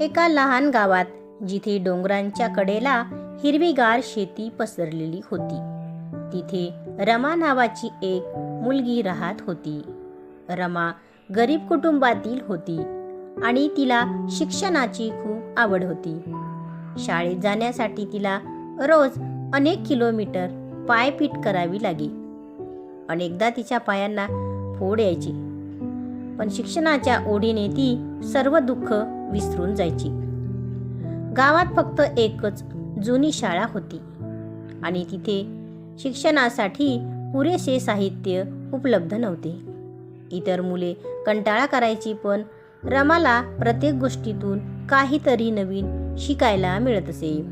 एका लहान गावात जिथे डोंगरांच्या कडेला हिरवीगार शेती पसरलेली होती. तिथे रमा नावाची एक मुलगी राहत होती. रमा गरीब कुटुंबातील होती आणि तिला शिक्षणाची खूप आवड होती. शाळेत जाण्यासाठी तिला रोज अनेक किलोमीटर पायपीट करावी लागे. अनेकदा तिच्या पायांना फोड यायची. पण शिक्षणाच्या ओढीने ती सर्व दुःख विसरून जायची. गावात फक्त एकच जुनी शाळा होती आणि तिथे शिक्षणासाठी पुरेसे साहित्य उपलब्ध नव्हते. इतर मुले कंटाळा करायची पण रमाला प्रत्येक गोष्टीतून काहीतरी नवीन शिकायला मिळत असे.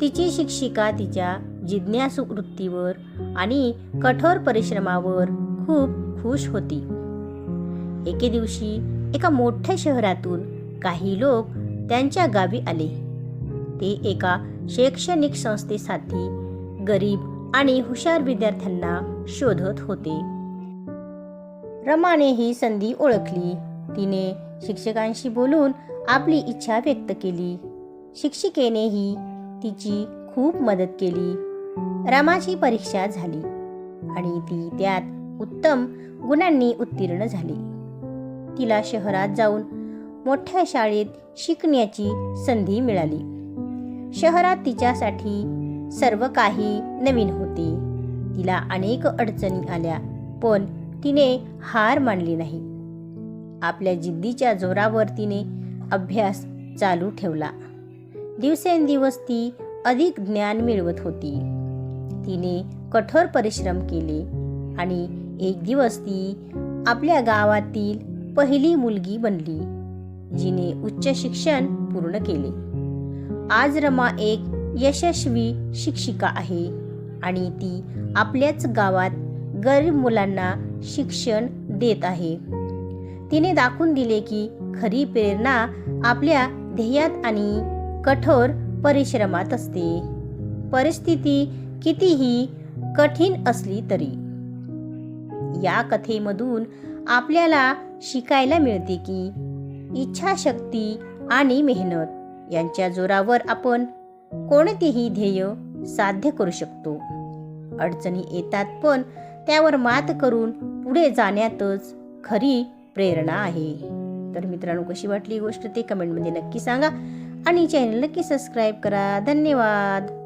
तिची शिक्षिका तिच्या जिज्ञासू वृत्तीवर आणि कठोर परिश्रमावर खूप खुश होती. एके दिवशी एका मोठ्या शहरातून काही लोक त्यांच्या गावी आले. ते एका शैक्षणिक संस्थेसाठी गरीब आणि हुशार विद्यार्थ्यांना शोधत होते. रमाने ही संधी ओळखली. तिने शिक्षकांशी बोलून आपली इच्छा व्यक्त केली. शिक्षिकेनेही तिची खूप मदत केली. रमाची परीक्षा झाली आणि ती त्यात उत्तम गुणांनी उत्तीर्ण झाली. तिला शहरात जाऊन मोठ्या शाळेत शिकण्याची संधी मिळाली. शहरात तिच्यासाठी सर्व काही नवीन होते. तिला अनेक अडचणी आल्या पण तिने हार मानली नाही. आपल्या जिद्दीच्या जोरावर तिने अभ्यास चालू ठेवला. दिवसेंदिवस ती अधिक ज्ञान मिळवत होती. तिने कठोर परिश्रम केले आणि एक दिवस ती आपल्या गावातील पहिली मुलगी बनली जिने उच्च शिक्षण पूर्ण केले. आज रमा एक यशस्वी शिक्षिका आहे आणि ती आपल्याच गावात गरीब मुलांना शिक्षण देत आहे. तिने दाखवून दिले की खरी प्रेरणा आपल्या ध्येयात आणि कठोर परिश्रमात असते. परिस्थिती कितीही कठीण असली तरी. या कथेमधून आपल्याला शिकायला मिळते की? इच्छाशक्ती आणि मेहनत यांच्या जोरावर आपण कोणतेही ध्येय साध्य करू शकतो. अडचणी येतात पण त्यावर मात करून पुढे जाण्यातच खरी प्रेरणा आहे. तर मित्रांनो कशी वाटली गोष्ट ते कमेंटमध्ये नक्की सांगा आणि चॅनल नक्की सबस्क्राईब करा. धन्यवाद!